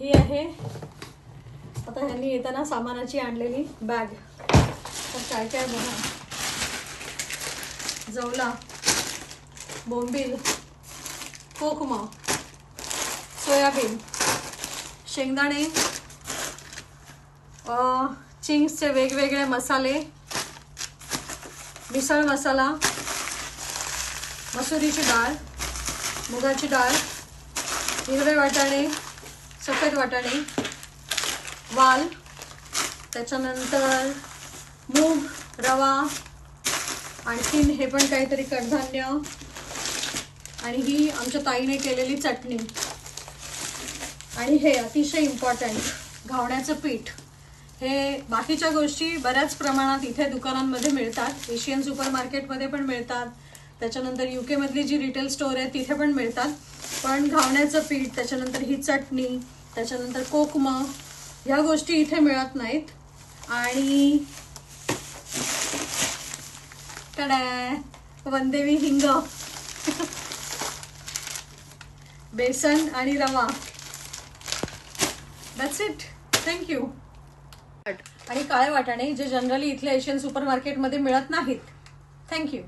ही आहे. आता ह्यांनी येताना सामानाची आणलेली बॅग तर काय काय बघा. जवला बोंबील कोकमा सोयाबीन शेंगदाणे चिंग्सचे वेगवेगळे मसाले मिसळ मसाला मसुरीची डाळ मुगाची डाळ हिरवे वाटाणे सफेद वाटाणे वाल त्याच्यानंतर मूग रवा आणखीन हे पण काहीतरी कडधान्य आणि ही आमच्या ताईने केलेली चटणी. आणि हे अतिशय इम्पॉर्टंट घावण्याचं पीठ. हे बाकीच्या गोष्टी बऱ्याच प्रमाणात इथे दुकानांमध्ये मिळतात. एशियन सुपर मार्केटमध्ये पण मिळतात. त्याच्यानंतर यू केमधली जी रिटेल स्टोअर आहे तिथे पण मिळतात. पण घावण्याचं पीठ त्याच्यानंतर ही चटणी त्याच्यानंतर कोकम ह्या गोष्टी इथे मिळत नाहीत. आणि टडा वंदेवी हिंग बेसन आणि रवा. दॅट्स इट थँक्यू आणि काळे वाटाणे जे जनरली इथल्या एशियन सुपर मार्केटमध्ये मिळत नाहीत. थँक्यू